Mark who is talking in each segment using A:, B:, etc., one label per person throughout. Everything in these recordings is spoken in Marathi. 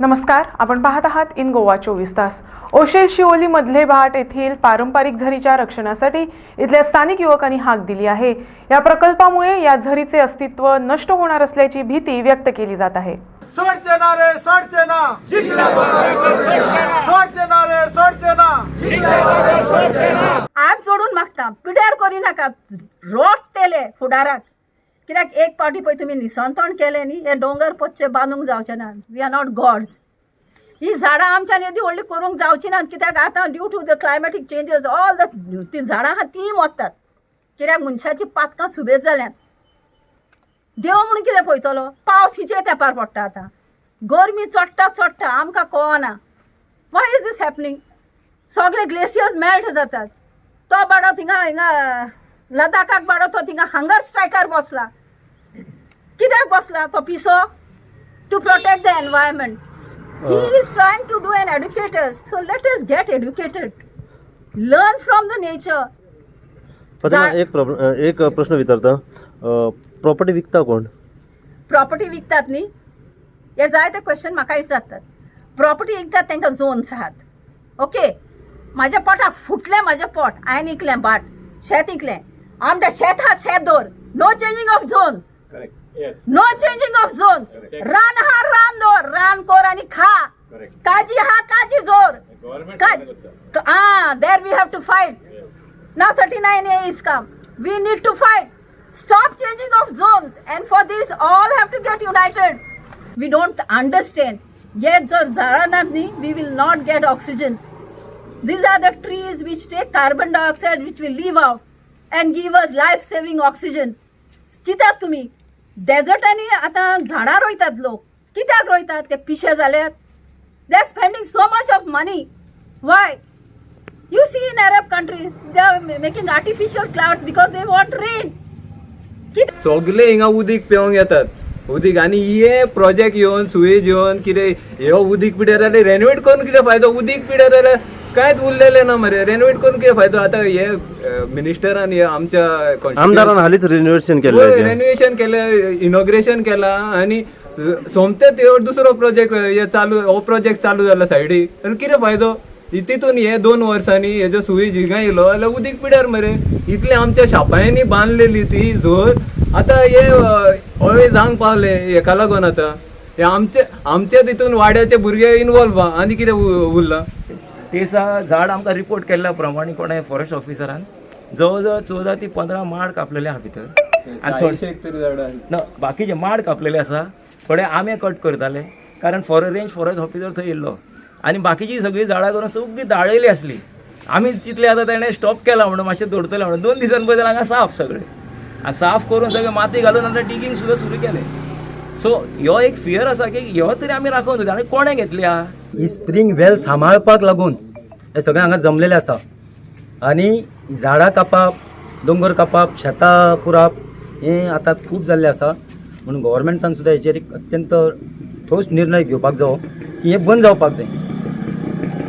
A: नमस्कार आपण पाहत आहात इन गोवा चोवीस तास. ओशे शिवोली मधले भाट येथील पारंपरिक झरीच्या रक्षणासाठी इथल्या स्थानिक युवकांनी हाक दिली आहे. या प्रकल्पामुळे या झरीचे अस्तित्व नष्ट होणार असल्याची भीती व्यक्त केली जात आहे.
B: हात जोडून मागता. पिड्यार करी नाका. रोट तेले फुडाराक कित्याक एक पावटी पळय तुमी निसंतण केलें न्ही? हे डोंगर पच्चे बांदूंक जावचे ना. वी आर नॉट गॉड्स ही झाडां आमच्यान येदी व्हडली करूंक जावची नात कित्याक आतां due to the climatic changes all the ती झाडां आहा तीं मोत्तात. कित्याक मनशाची पातकां सुबेज जाल्यात. देव म्हणून कितें पळयतलो? पावस हिचे तेंपार पडटा आतां. गरमी चडटा चडटा. आमकां कळना. वाय इज दीस हॅपनिंग सगळे ग्लेसियर्स मेल्ट जातात. तो बाडो थिंगा हिंगा लदाखाक बाडो तो थिंगा हंगर स्ट्रायकार बसला. कित्याक बसला तो पिसो? To protect the environment he is trying to do an educator so let us get educated learn from the nature
C: एक प्रॉब्लेम एक प्रश्न विचारता. प्रॉपर्टी विकता कोण?
B: प्रॉपर्टी विकतात न्ही हे जायते क्वेश्चन म्हाका विचारतात. प्रॉपर्टी विकतात तांकां झोन्स आहात. ओके म्हाजें पोटा फुटलें म्हाजें पोट. हांवें इकलें बाट शेत इकलें आमच्या शेतात शेत दवर no changing of zones no changing of zones रान हा रान दवर रान कोर आणि खा काजी हा काजी जोर ah there we have to fight now 39a is come we need to fight stop changing of zones and for this all have to get united we don't understand yet जर झाडां नात न्ही we will not get oxygen these are the trees which take carbon dioxide which will leave out and give us life saving oxygen Chitak तुम्ही डेझर्ट आणि आता झाडा रोयतात लोक कित्याक रोयतात? ते पिशे झाल्यात. They are spending so much of money why you see in Arab countries they are making artificial clouds because they want rain
D: सगळे हिंगा उदीक पेवंक येतात उदीक आणि हे प्रोजेक्ट येऊन सुयेज येऊन किती हे उदीक पिड्यार जाले रेनोवेट करून किती फायदो? उदीक पिड्यार जाल्यार कांयच उरलेलें ना मरे. रेनोवेट करून कितें फायदो? आतां हे मिनिस्टरान हे आमच्या
C: आमदारान हालींच रिनोवेशन केलें
D: रेनोवेशन केलें इनॉग्रेशन केलां आनी सोमते ते दुसरो प्रोजेक्ट हे चालू हो प्रोजेक्ट चालू जाला सायडीक आनी कितें फायदो? तितून हे दोन वर्सांनी हेजो सुय जिगा येयलो जाल्यार उदीक पिड्यार मरे. इतले आमच्या शापायांनी बांदलेली ती झोर आतां हे हळवे जावंक पावले हेका लागून आतां हे आमचे आमचे तितून वाड्याचे भुरगे इनवॉल्व आहा आनी कितें उरलां?
E: ते दिसा झाड आमकां रिपोर्ट केल्ल्या प्रमाणे कोणें फॉरेस्ट ऑफिसरान जवळ जवळ चवदा ते पंदरा माड कापलेले आहा भितर. आनी थोडे ना बाकीचे माड कापलेले आसा थोडे आमे कट करताले. कारण फॉर रेंज फॉरेस्ट ऑफिसर थंय येयल्लो आनी बाकीची सगळी झाडां करून सगळी दाळयली आसली आमी चितले आतां ताणें स्टॉप केला म्हणून मातशें दवरतले म्हणून दोन दिसां बद्दल हांगा साफ सगळे. आनी साफ करून सगळें माती घालून आतां डिगींग सुद्दां सुरू केलें. सो ह्यो एक फियर आसा की ह्यो तरी आमी राखून आनी कोणें घेतली आहा
F: ही स्प्रींग वेल सांबाळपाक लागून हे सगळें हांगा जमलेलें आसा आनी झाडां कापप दोंगर कापप शेतां पुरप हें आतां खूब जाल्लें आसा म्हणून गव्हर्मेंटान सुद्दां हेचेर एक अत्यंत ठोस निर्णय घेवपाक जावो की हें बंद जावपाक जाय.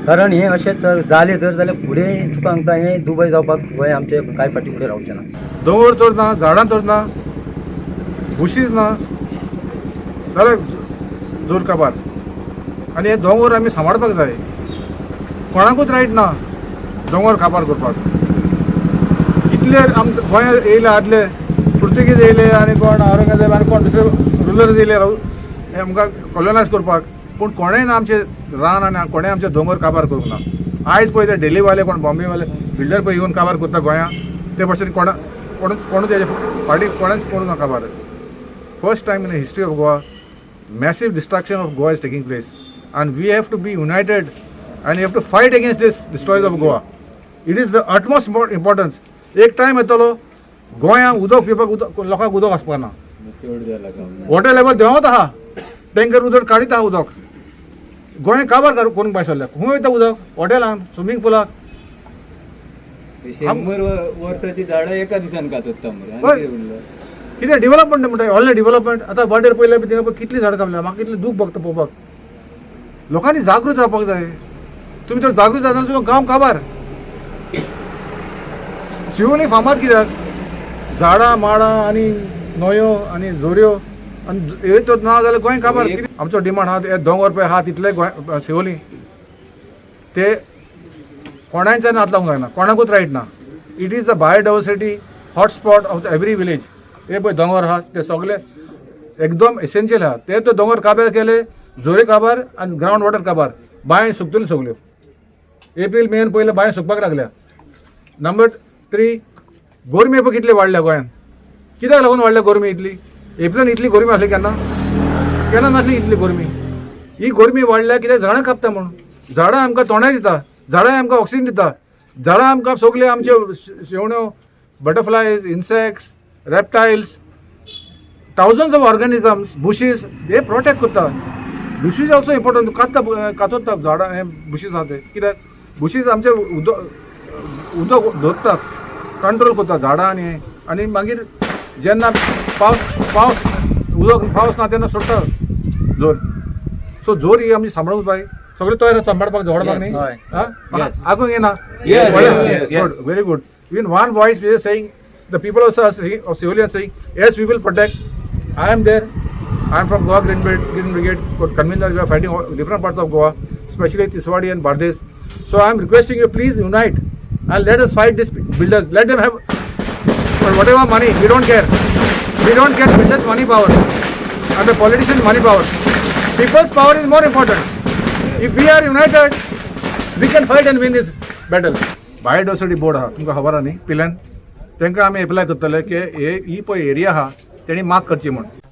F: कारण हें अशेंच जालें तर जाल्यार फुडें तुका सांगता हें दुबय जावपाक गोंय आमचें कांय फाटी फुडें रावचें ना.
G: दोंगर तोरना झाडां तोरना बुशीज ना जाल्यार जोर काबार आनी हे दोंगर आमी सांबाळपाक जाय. कोणाकूच रायट ना. दोंगर काबार करपाक. इतले आम गोंय येयले आदले पुर्तुगीज येयले आनी कोण औरंगजेब आनी कोण दुसरे रुलर्स येयले राव हे आमकां कॉलोनायज करपाक. पूण कोणेंय ना आमचे रान आनी कोणेंय आमचे दोंगर काबार करूंक ना. आयज पळय ते डेलीवाले कोण बॉम्बेवाले बिल्डर पळय येवन काबार करता गोंयांत ते भशेन कोणा कोण कोणूच तेजे फाटी कोणेच करूं ना काबार first time in the history of Goa massive destruction of Goa is taking place And we have to be united and we have to fight against this destroyers of Goa. It is the utmost import- importance. एक टायम येतलो गोंयांत उदक पिवपाक उदक लोकांक उदक आसपाक ना वॉटर लेवल देंवत आहा. टँकर उदक काडीत आहा उदक. गोंय काबार कर- करूंक पाय सरल्या खंय वयता उदक हॉटेलांक स्विमींग पुलाक
D: शंबर वर्साची झाडां एका दिसान
G: कितें डेव्हलपमेंट म्हणटा व्हडलें डेव्हलपमेंट आतां बर्डेर पयलें थिंगा कितलीं झाडां कापल्या म्हाका कितलें दूख भोगता पळोवपाक लोकांनी जागृत रावपाक जाय. तुमी तर जागृत जाल्यार तुमकां गांव काबार. शिवोली फामाद कित्याक? झाडां माडां आनी न्हंयो आनी झोऱ्यो. आनी येत तर ना जाल्यार गोंय काबार. आमचो डिमांड आहा हे दोंगर पळय आहा तितले गोंय शिवोली ते कोणाच्यान हात लावंक जायना कोणाकूच रायट ना. It is the biodiversity hotspot of the every village हे पळय दोंगर आहा ते सगळे एकदम एसेन्शियल आहा ते तो दोंगर काबार केले जोरे काबार आनी ग्रावंड वॉटर काबार. बांय सुकतल्यो सगल्यो एप्रील मेन पयले बांय सुकपाक लागल्या. नंबर थ्री गोरमी पळय कितले वाडल्या गोंयांत कित्याक लागून वाडल्या गोरमी इतली एप्रिलान इतली गोरमी आसली केन्ना? केन्ना नासली इतली गोरमी? ही गोरमी वाडल्या कित्याक? झाडां कापता म्हणून. झाडां आमकां तोंडाय दिता. झाडां आमकां ऑक्सिजन दिता. झाडां आमकां सगल्यो आमच्यो शेवण्यो butterflies insects reptiles thousands of organisms bushes हे प्रोटेक्ट करता. बुशीज ऑल्सो इम्पॉर्टंट कातता कातोता झाडां हे बुशीस आहा ते कित्याक? बुशीज आमचे उदक उदक धोत्तात कंट्रोल करता झाडां आणि आणि मागीर जेन्ना पावस पावस उदक पावस ना तेन्ना सोडटा जोर. सो जोर ही आमी सांबाळूंक जाय सगळे तयार सांबाळपाक जोडपाक न्ही आगूंक येना very good even one voice we say the people of civil are as we will protect I am there I am from Goa Green Brigade convener we are fighting different parts of Goa specially Tiswadi and Bardez So I'm requesting you please unite and let us fight these builders let them have whatever money we don't care we don't care builders money power and the politicians money power people's power is more important if we are united we can fight and win this battle biodiversity board हा तुमकां खबर आहा न्ही पिल्यान तांकां आमी एप्लाय करतले की हे ही पळय एरिया आहा तेणी माग करची म्हणून